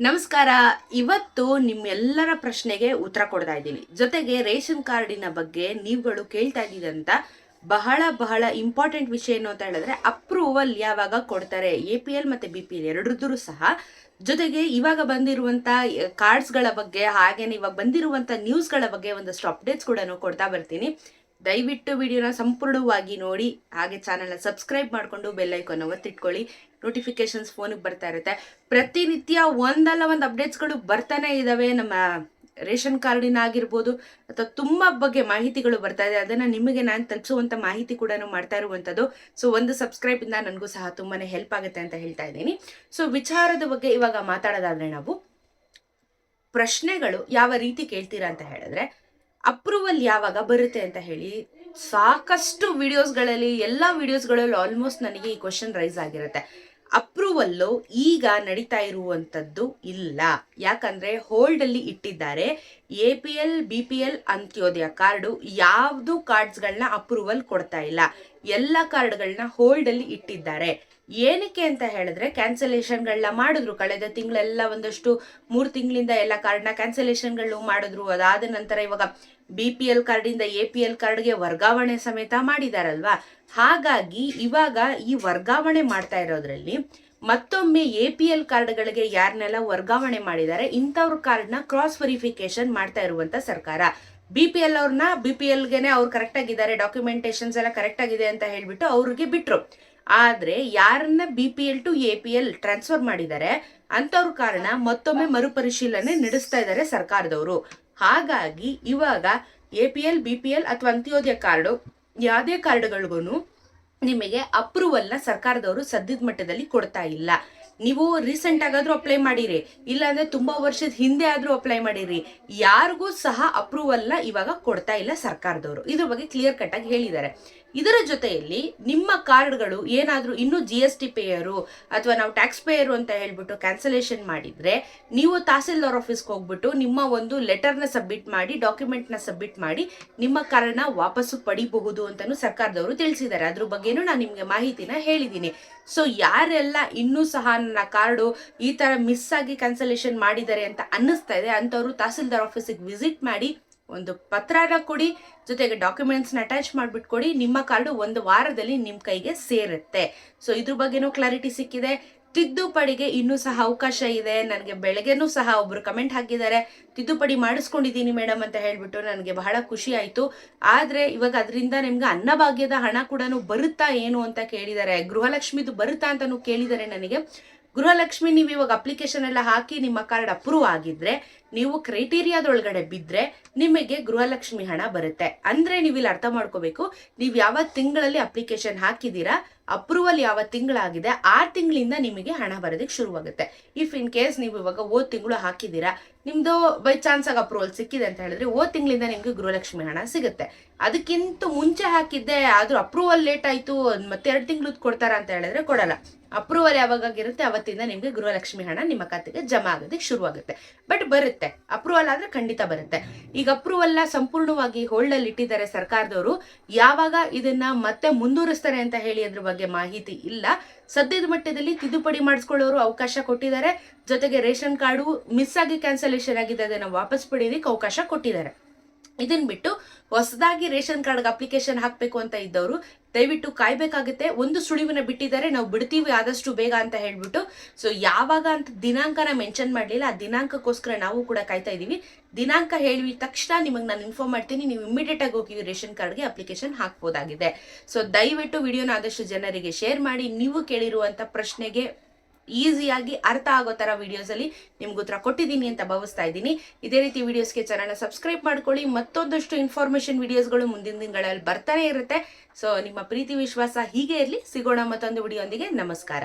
ನಮಸ್ಕಾರ. ಇವತ್ತು ನಿಮ್ಮೆಲ್ಲರ ಪ್ರಶ್ನೆಗೆ ಉತ್ತರ ಕೊಡ್ತಾ ಇದ್ದೀನಿ. ಜೊತೆಗೆ ರೇಷನ್ ಕಾರ್ಡಿನ ಬಗ್ಗೆ ನೀವುಗಳು ಕೇಳ್ತಾ ಇದ್ದಿದಂತ ಬಹಳ ಬಹಳ ಇಂಪಾರ್ಟೆಂಟ್ ವಿಷಯ ಏನು ಅಂತ ಹೇಳಿದ್ರೆ ಅಪ್ರೂವಲ್ ಯಾವಾಗ ಕೊಡ್ತಾರೆ, ಎ ಪಿ ಎಲ್ ಮತ್ತೆ ಬಿ ಪಿ ಎಲ್ ಎರಡರದ್ದು ಸಹ. ಜೊತೆಗೆ ಇವಾಗ ಬಂದಿರುವಂತ ಕಾರ್ಡ್ಸ್ಗಳ ಬಗ್ಗೆ ಹಾಗೇನೆ ಇವಾಗ ಬಂದಿರುವಂತ ನ್ಯೂಸ್ಗಳ ಬಗ್ಗೆ ಒಂದಷ್ಟು ಅಪ್ಡೇಟ್ಸ್ ಕೂಡ ಕೊಡ್ತಾ ಬರ್ತೀನಿ. ದಯವಿಟ್ಟು ವಿಡಿಯೋನ ಸಂಪೂರ್ಣವಾಗಿ ನೋಡಿ, ಹಾಗೆ ಚಾನಲ್ನ ಸಬ್ಸ್ಕ್ರೈಬ್ ಮಾಡಿಕೊಂಡು ಬೆಲ್ ಐಕಾನ್ ಒತ್ತಿಟ್ಕೊಳ್ಳಿ. ನೋಟಿಫಿಕೇಶನ್ಸ್ ಫೋನಿಗೆ ಬರ್ತಾ ಇರುತ್ತೆ. ಪ್ರತಿನಿತ್ಯ ಒಂದಲ್ಲ ಒಂದು ಅಪ್ಡೇಟ್ಸ್ಗಳು ಬರ್ತಾನೆ ಇದ್ದಾವೆ ನಮ್ಮ ರೇಷನ್ ಕಾರ್ಡಿನ ಆಗಿರ್ಬೋದು, ಅಥವಾ ತುಂಬ ಬಗ್ಗೆ ಮಾಹಿತಿಗಳು ಬರ್ತಾ ಇದೆ. ಅದನ್ನು ನಿಮಗೆ ನಾನು ತಲುಪಿಸುವಂಥ ಮಾಹಿತಿ ಕೂಡ ಮಾಡ್ತಾ ಇರುವಂಥದ್ದು. ಸೊ ಒಂದು ಸಬ್ಸ್ಕ್ರೈಬಿಂದ ನನಗೂ ಸಹ ತುಂಬಾ ಹೆಲ್ಪ್ ಆಗುತ್ತೆ ಅಂತ ಹೇಳ್ತಾ ಇದ್ದೀನಿ. ಸೊ ವಿಚಾರದ ಬಗ್ಗೆ ಇವಾಗ ಮಾತಾಡೋದಾದರೆ ನಾವು ಪ್ರಶ್ನೆಗಳು ಯಾವ ರೀತಿ ಕೇಳ್ತೀರಾ ಅಂತ ಹೇಳಿದ್ರೆ ಅಪ್ರೂವಲ್ ಯಾವಾಗ ಬರುತ್ತೆ ಅಂತ ಹೇಳಿ ಸಾಕಷ್ಟು ವಿಡಿಯೋಸ್ಗಳಲ್ಲಿ ಎಲ್ಲ ವಿಡಿಯೋಸ್ಗಳಲ್ಲಿ ಆಲ್ಮೋಸ್ಟ್ ನನಗೆ ಈ ಕ್ವಶನ್ ರೈಸ್ ಆಗಿರುತ್ತೆ. ಅಪ್ರೂವಲ್ಲು ಈಗ ನಡೀತಾ ಇರುವಂಥದ್ದು ಇಲ್ಲ. ಯಾಕಂದರೆ ಹೋಲ್ಡಲ್ಲಿ ಇಟ್ಟಿದ್ದಾರೆ, A P L, B P L Antyodaya card ಯಾವುದು ಕಾರ್ಡ್ಸ್ಗಳನ್ನ ಅಪ್ರೂವಲ್ ಕೊಡ್ತಾ ಇಲ್ಲ. ಎಲ್ಲ ಕಾರ್ಡ್ಗಳನ್ನ ಹೋಲ್ಡಲ್ಲಿ ಇಟ್ಟಿದ್ದಾರೆ. ಏನಕ್ಕೆ ಅಂತ ಹೇಳಿದ್ರೆ ಕ್ಯಾನ್ಸಲೇಷನ್ಗಳನ್ನ ಮಾಡಿದ್ರು. ಕಳೆದ ತಿಂಗಳೆಲ್ಲ ಒಂದಷ್ಟು ಮೂರು ತಿಂಗಳಿಂದ ಎಲ್ಲ ಕಾರ್ಡ್ನ ಕ್ಯಾನ್ಸಲೇಷನ್ಗಳು ಮಾಡಿದ್ರು. ಅದಾದ ನಂತರ ಇವಾಗ ಬಿ ಪಿ ಎಲ್ ಕಾರ್ಡಿಂದ ಎ ಪಿ ಎಲ್ ಕಾರ್ಡ್ಗೆ ವರ್ಗಾವಣೆ ಸಮೇತ ಮಾಡಿದಾರಲ್ವಾ? ಹಾಗಾಗಿ ಇವಾಗ ಈ ವರ್ಗಾವಣೆ ಮಾಡ್ತಾ ಇರೋದ್ರಲ್ಲಿ ಮತ್ತೊಮ್ಮೆ ಎ ಪಿ ಎಲ್ ಕಾರ್ಡ್ಗಳಿಗೆ ಯಾರನ್ನೆಲ್ಲ ವರ್ಗಾವಣೆ ಮಾಡಿದ್ದಾರೆ, ಇಂಥವ್ರ ಕಾರ್ಡ್ನ ಕ್ರಾಸ್ ವೆರಿಫಿಕೇಶನ್ ಮಾಡ್ತಾ ಇರುವಂತ ಸರ್ಕಾರ. ಬಿ ಪಿ ಎಲ್ ಅವ್ರನ್ನ ಬಿ ಪಿ ಎಲ್ಗೆನೆ ಅವ್ರು ಕರೆಕ್ಟ್ ಆಗಿದ್ದಾರೆ ಡಾಕ್ಯುಮೆಂಟೇಶನ್ಸ್ ಎಲ್ಲ ಕರೆಕ್ಟ್ ಆಗಿದೆ ಅಂತ ಹೇಳ್ಬಿಟ್ಟು ಅವ್ರಿಗೆ ಬಿಟ್ರು. ಆದ್ರೆ ಯಾರನ್ನ B P L to A P L transfer ಮಾಡಿದ್ದಾರೆ ಅಂತವ್ರ ಕಾರಣ ಮತ್ತೊಮ್ಮೆ ಮರುಪರಿಶೀಲನೆ ನಡೆಸ್ತಾ ಇದ್ದಾರೆ ಸರ್ಕಾರದವರು. ಹಾಗಾಗಿ ಇವಾಗ A P L B P L ಅಥವಾ ಅಂತ್ಯೋದಯ ಕಾರ್ಡು ಯಾವುದೇ ಕಾರ್ಡ್ಗಳಿಗೂ ನಿಮಗೆ ಅಪ್ರೂವಲ್ನ ಸರ್ಕಾರದವರು ಸದ್ಯದ ಮಟ್ಟದಲ್ಲಿ ಕೊಡ್ತಾ ಇಲ್ಲ. ನೀವು ರೀಸೆಂಟ್ ಆಗಾದ್ರೂ ಅಪ್ಲೈ ಮಾಡಿರಿ. ಇಲ್ಲಾಂದ್ರೆ ತುಂಬಾ ವರ್ಷದ ಹಿಂದೆ ಆದ್ರೂ ಅಪ್ಲೈ ಮಾಡಿರಿ. ಯಾರಿಗೂ ಸಹ ಅಪ್ರೂವಲ್ನ ಇವಾಗ ಕೊಡ್ತಾ ಇಲ್ಲ ಸರ್ಕಾರದವರು. ಇದ್ರ ಬಗ್ಗೆ ಕ್ಲಿಯರ್ ಕಟ್ ಆಗಿ ಹೇಳಿದ್ದಾರೆ. ಇದರ ಜೊತೆಯಲ್ಲಿ ನಿಮ್ಮ ಕಾರ್ಡ್ಗಳು ಏನಾದರೂ ಇನ್ನೂ ಜಿ ಎಸ್ ಟಿ ಪೇಯರು ಅಥವಾ ನಾವು ಟ್ಯಾಕ್ಸ್ ಪೇಯರು ಅಂತ ಹೇಳ್ಬಿಟ್ಟು ಕ್ಯಾನ್ಸಲೇಷನ್ ಮಾಡಿದ್ರೆ ನೀವು ತಹಸೀಲ್ದಾರ್ ಆಫೀಸ್ಗೆ ಹೋಗ್ಬಿಟ್ಟು ನಿಮ್ಮ ಒಂದು ಲೆಟರ್ನ ಸಬ್ಮಿಟ್ ಮಾಡಿ ಡಾಕ್ಯುಮೆಂಟ್ನ ಸಬ್ಮಿಟ್ ಮಾಡಿ ನಿಮ್ಮ ಕಾರ್ಡ್ನ ವಾಪಸ್ಸು ಪಡಿಬಹುದು ಅಂತಲೂ ಸರ್ಕಾರದವರು ತಿಳಿಸಿದ್ದಾರೆ. ಅದ್ರ ಬಗ್ಗೆನೂ ನಾನು ನಿಮಗೆ ಮಾಹಿತಿನ ಹೇಳಿದ್ದೀನಿ. ಸೊ ಯಾರೆಲ್ಲ ಇನ್ನೂ ಸಹ ನನ್ನ ಕಾರ್ಡು ಈ ತರ ಮಿಸ್ ಆಗಿ ಕ್ಯಾನ್ಸಲೇಷನ್ ಮಾಡಿದ್ದಾರೆ ಅಂತ ಅನ್ನಿಸ್ತಾ ಇದೆ. ಅಂಥವ್ರು ತಹಸೀಲ್ದಾರ್ ಆಫೀಸಿಗೆ ವಿಸಿಟ್ ಮಾಡಿ ಒಂದು ಪತ್ರನ ಕೊಡಿ, ಜೊತೆಗೆ ಡಾಕ್ಯುಮೆಂಟ್ಸ್ನ ಅಟ್ಯಾಚ್ ಮಾಡಿಬಿಟ್ಟು ಕೊಡಿ ನಿಮ್ಮ ಕಾರ್ಡು ಒಂದು ವಾರದಲ್ಲಿ ನಿಮ್ಮ ಕೈಗೆ ಸೇರುತ್ತೆ. ಸೊ ಇದ್ರ ಬಗ್ಗೆನೂ ಕ್ಲಾರಿಟಿ ಸಿಕ್ಕಿದೆ. ತಿದ್ದುಪಡಿಗೆ ಇನ್ನೂ ಸಹ ಅವಕಾಶ ಇದೆ. ನನಗೆ ಬೆಳಗ್ಗೆನೂ ಸಹ ಒಬ್ರು ಕಮೆಂಟ್ ಹಾಕಿದ್ದಾರೆ. ತಿದ್ದುಪಡಿ ಮಾಡಿಸ್ಕೊಂಡಿದ್ದೀನಿ ಮೇಡಮ್ ಅಂತ ಹೇಳಿಬಿಟ್ಟು ನನಗೆ ಬಹಳ ಖುಷಿ ಆಯಿತು. ಆದರೆ ಇವಾಗ ಅದರಿಂದ ನಿಮ್ಗೆ ಅನ್ನಭಾಗ್ಯದ ಹಣ ಕೂಡ ಬರುತ್ತಾ ಏನು ಅಂತ ಕೇಳಿದ್ದಾರೆ. ಗೃಹಲಕ್ಷ್ಮಿದು ಬರುತ್ತಾ ಅಂತಲೂ ಕೇಳಿದ್ದಾರೆ ನನಗೆ. ಗೃಹಲಕ್ಷ್ಮಿ, ನೀವು ಇವಾಗ ಅಪ್ಲಿಕೇಶನ್ ಎಲ್ಲ ಹಾಕಿ ನಿಮ್ಮ ಕಾರ್ಡ್ ಅಪ್ರೂವ್ ಆಗಿದ್ರೆ, ನೀವು ಕ್ರೈಟೀರಿಯಾದೊಳಗಡೆ ಬಿದ್ದರೆ ನಿಮಗೆ ಗೃಹಲಕ್ಷ್ಮಿ ಹಣ ಬರುತ್ತೆ. ಅಂದರೆ ನೀವು ಇಲ್ಲಿ ಅರ್ಥ ಮಾಡ್ಕೋಬೇಕು, ನೀವು ಯಾವ ತಿಂಗಳಲ್ಲಿ ಅಪ್ಲಿಕೇಶನ್ ಹಾಕಿದ್ದೀರಾ ಅಪ್ರೂವಲ್ ಯಾವ ತಿಂಗಳಾಗಿದೆ, ಆ ತಿಂಗಳಿಂದ ನಿಮಗೆ ಹಣ ಬರೋದಕ್ಕೆ ಶುರುವಾಗುತ್ತೆ. ಇಫ್ ಇನ್ ಕೇಸ್ ನೀವು ಇವಾಗ ಓದ್ ತಿಂಗಳು ಹಾಕಿದ್ದೀರಾ, ನಿಮ್ದು ಬೈ ಚಾನ್ಸ್ ಆಗಿ ಅಪ್ರೂವಲ್ ಸಿಕ್ಕಿದೆ ಅಂತ ಹೇಳಿದ್ರೆ ಓದ್ ತಿಂಗಳಿಂದ ನಿಮಗೆ ಗೃಹಲಕ್ಷ್ಮಿ ಹಣ ಸಿಗುತ್ತೆ. ಅದಕ್ಕಿಂತ ಮುಂಚೆ ಹಾಕಿದ್ದೆ, ಆದ್ರೂ ಅಪ್ರೂವಲ್ ಲೇಟ್ ಆಯ್ತು, ಮತ್ತೆ ಎರಡು ತಿಂಗಳು ಕೊಡ್ತಾರ ಅಂತ ಹೇಳಿದ್ರೆ ಕೊಡಲ್ಲ. ಅಪ್ರೂವಲ್ ಯಾವಾಗಿರುತ್ತೆ ಅವತ್ತಿಂದ ನಿಮಗೆ ಗೃಹಲಕ್ಷ್ಮಿ ಹಣ ನಿಮ್ಮ ಖಾತೆಗೆ ಜಮಾ ಆಗೋದಕ್ಕೆ ಶುರುವಾಗುತ್ತೆ. ಬಟ್ ಬರುತ್ತೆ. ಅಪ್ರೂವಲ್ ಆದ್ರೆ ಖಂಡಿತ ಬರುತ್ತೆ. ಈಗ ಅಪ್ರೂವಲ್ನ ಸಂಪೂರ್ಣವಾಗಿ ಹೋಲ್ಡಲ್ಲಿ ಇಟ್ಟಿದ್ದಾರೆ ಸರ್ಕಾರದವರು. ಯಾವಾಗ ಇದನ್ನ ಮತ್ತೆ ಮುಂದುವರಿಸ್ತಾರೆ ಅಂತ ಹೇಳಿ ಅದ್ರ ಬಗ್ಗೆ ಮಾಹಿತಿ ಇಲ್ಲ. ಸದ್ಯದ ಮಟ್ಟದಲ್ಲಿ ತಿದ್ದುಪಡಿ ಮಾಡಿಸ್ಕೊಳ್ಳೋರು ಅವಕಾಶ ಕೊಟ್ಟಿದ್ದಾರೆ. ಜೊತೆಗೆ ರೇಷನ್ ಕಾರ್ಡು ಮಿಸ್ ಆಗಿ ಕ್ಯಾನ್ಸಲೇಷನ್ ಆಗಿದೆ, ಅದನ್ನು ವಾಪಸ್ ಪಡೆಯೋದಕ್ಕೆ ಅವಕಾಶ ಕೊಟ್ಟಿದ್ದಾರೆ. ಇದನ್ ಬಿಟ್ಟು ಹೊಸದಾಗಿ ರೇಷನ್ ಕಾರ್ಡ್ಗೆ ಅಪ್ಲಿಕೇಶನ್ ಹಾಕಬೇಕು ಅಂತ ಇದ್ದವರು ದಯವಿಟ್ಟು ಕಾಯ್ಬೇಕಾಗುತ್ತೆ. ಒಂದು ಸುಳಿವನ್ನ ಬಿಟ್ಟಿದ್ದಾರೆ, ನಾವು ಬಿಡ್ತೀವಿ ಆದಷ್ಟು ಬೇಗ ಅಂತ ಹೇಳ್ಬಿಟ್ಟು. ಸೊ ಯಾವಾಗ ಅಂತ ದಿನಾಂಕನ ಮೆನ್ಷನ್ ಮಾಡಲಿಲ್ಲ, ಆ ದಿನಾಂಕಕ್ಕೋಸ್ಕರ ನಾವು ಕೂಡ ಕಾಯ್ತಾ ಇದೀವಿ ದಿನಾಂಕ ಹೇಳಿದ ತಕ್ಷಣ ನಿಮಗೆ ನಾನು ಇನ್ಫಾರ್ಮ್ ಮಾಡ್ತೀನಿ, ನೀವು ಇಮಿಡಿಯೇಟ್ ಆಗಿ ಹೋಗಿ ರೇಷನ್ ಕಾರ್ಡ್ಗೆ ಅಪ್ಲಿಕೇಶನ್ ಹಾಕ್ಬೋದಾಗಿದೆ. ಸೊ ದಯವಿಟ್ಟು ವಿಡಿಯೋನ ಆದಷ್ಟು ಜನರಿಗೆ ಶೇರ್ ಮಾಡಿ, ನೀವು ಕೇಳಿರುವಂತ ಪ್ರಶ್ನೆಗೆ ಈಸಿಯಾಗಿ ಅರ್ಥ ಆಗೋ ಥರ ವಿಡಿಯೋಸಲ್ಲಿ ನಿಮ್ಗೆ ಉತ್ತರ ಕೊಟ್ಟಿದ್ದೀನಿ ಅಂತ ಭಾವಿಸ್ತಾ ಇದ್ದೀನಿ. ಇದೇ ರೀತಿ ವಿಡಿಯೋಸ್ಗೆ ಚಾನಲ್ನ ಸಬ್ಸ್ಕ್ರೈಬ್ ಮಾಡ್ಕೊಳ್ಳಿ. ಮತ್ತೊಂದಷ್ಟು ಇನ್ಫಾರ್ಮೇಷನ್ ವಿಡಿಯೋಸ್ಗಳು ಮುಂದಿನ ದಿನಗಳಲ್ಲಿ ಬರ್ತಾನೆ ಇರುತ್ತೆ. ಸೊ ನಿಮ್ಮ ಪ್ರೀತಿ, ವಿಶ್ವಾಸ ಹೀಗೆ ಇರಲಿ. ಸಿಗೋಣ ಮತ್ತೊಂದು ವಿಡಿಯೋಂದಿಗೆ ನಮಸ್ಕಾರ.